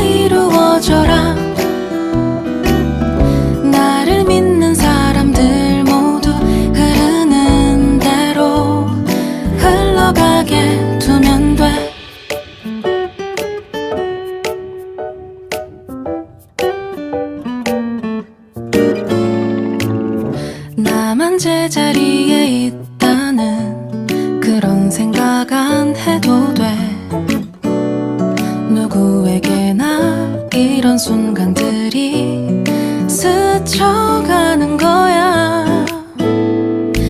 이루어져라. 나를 믿는 사람들 모두 흐르는 대로 흘러가게 두면 돼. 나만 제자리에 있다는 그런 생각 순간들이 스쳐가는 것